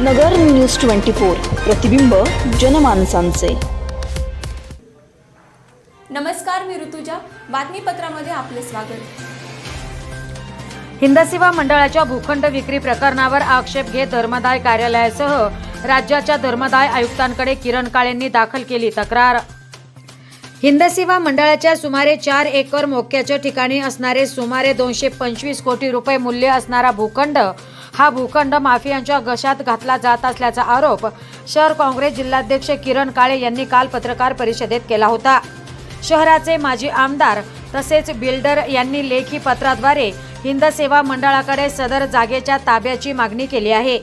नगर news twenty four प्रतिबिंब जनमानसांचे. नमस्कार मी ऋतुजा. बातमीपत्रामध्ये आपले स्वागत. हिंदसेवा मंडळाच्या भूखंड विक्री प्रकरणावर आक्षेप घेत धर्मदाय कार्यालयासह राज्याच्या धर्मदाय आयुक्तांकडे किरण काळेंनी दाखल केली तक्रार. हिंदसेवा मंडळाच्या सुमारे चार एकर मोक्याच्या ठिकाणी असणारे सुमारे दोनशे पंचवीस कोटी रुपये मूल्य असणारा भूखंड हा भूखंड माफियांच्या घशात घातला जात असल्याचा आरोप शहर काँग्रेस जिल्हाध्यक्ष किरण काळे यांनी काल पत्रकार परिषदेत केला होता. शहराचे माजी आमदार तसेच बिल्डर यांनी लेखी पत्राद्वारे हिंदसेवा मंडळाकडे सदर जागेच्या ताब्याची मागणी केली आहे.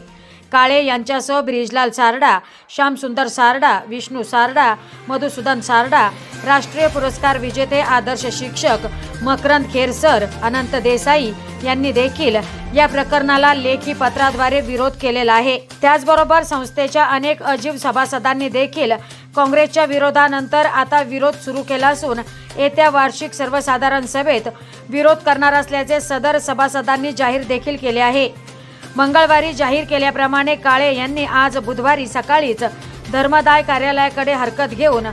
काळे यांच्यासह ब्रिजलाल सारडा श्यामसुंदर सारडा विष्णू सारडा मधुसूदन सारडा राष्ट्रीय पुरस्कार विजेते आदर्श शिक्षक मकरंद खेरसर अनंत देसाई यांनी देखील या प्रकरणाला लेखी पत्राद्वारे विरोध केलेला आहे. त्याचबरोबर संस्थेच्या अनेक अजीब सभासदांनी देखील काँग्रेसच्या विरोधानंतर आता विरोध सुरू केला असून येत्या वार्षिक सर्वसाधारण सभेत विरोध करणार असल्याचे सदर सभासदांनी जाहीर देखील केले आहे. मंगळवारी जाहीर केल्याप्रमाणे काळे यांनी आज बुधवारी सकाळीच धर्मदाय कार्यालयाकडे हरकत घेऊन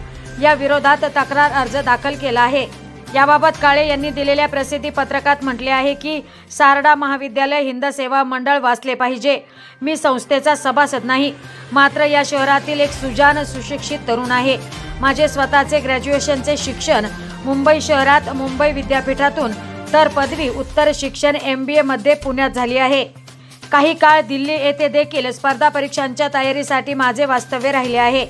या विरोधात तक्रार अर्ज दाखल केला आहे. याबाबत काळे यांनी दिलेल्या प्रसिद्धी पत्रकात म्हटले आहे की सारडा महाविद्यालय हिंद सेवा मंडळ वाचले पाहिजे. मी संस्थेचा सभासद नाही. मात्र या शहरातील एक सुजान सुशिक्षित तरुण आहे. माझे स्वतःचे ग्रॅज्युएशनचे शिक्षण मुंबई शहरात मुंबई विद्यापीठातून तर पदवी उत्तर शिक्षण एम बी एमध्ये पुण्यात झाली आहे. काही काळ दिल्ली येथे देखील स्पर्धा परीक्षांच्या तयारीसाठी माझे वास्तव्य राहिले आहे.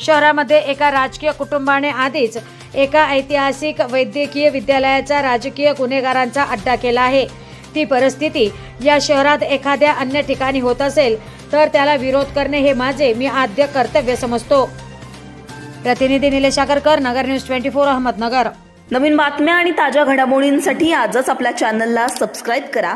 शहरामध्ये एका राजकीय कुटुंबाने आधीच एका ऐतिहासिक वैद्यकीय विद्यालयाचा राजकीय गुन्हेगारांचा अड्डा केला आहे. ती परिस्थिती या शहरात एखाद्या अन्य ठिकाणी होत असेल तर त्याला विरोध करणे हे माझे मी आद्य कर्तव्य समजतो. प्रतिनिधी Nilesh Agarkar Nagar news twenty four Ahmednagar. नवीन बातम्या आणि ताज्या घडामोडींसाठी आजच आपल्या चॅनलला सबस्क्राईब करा.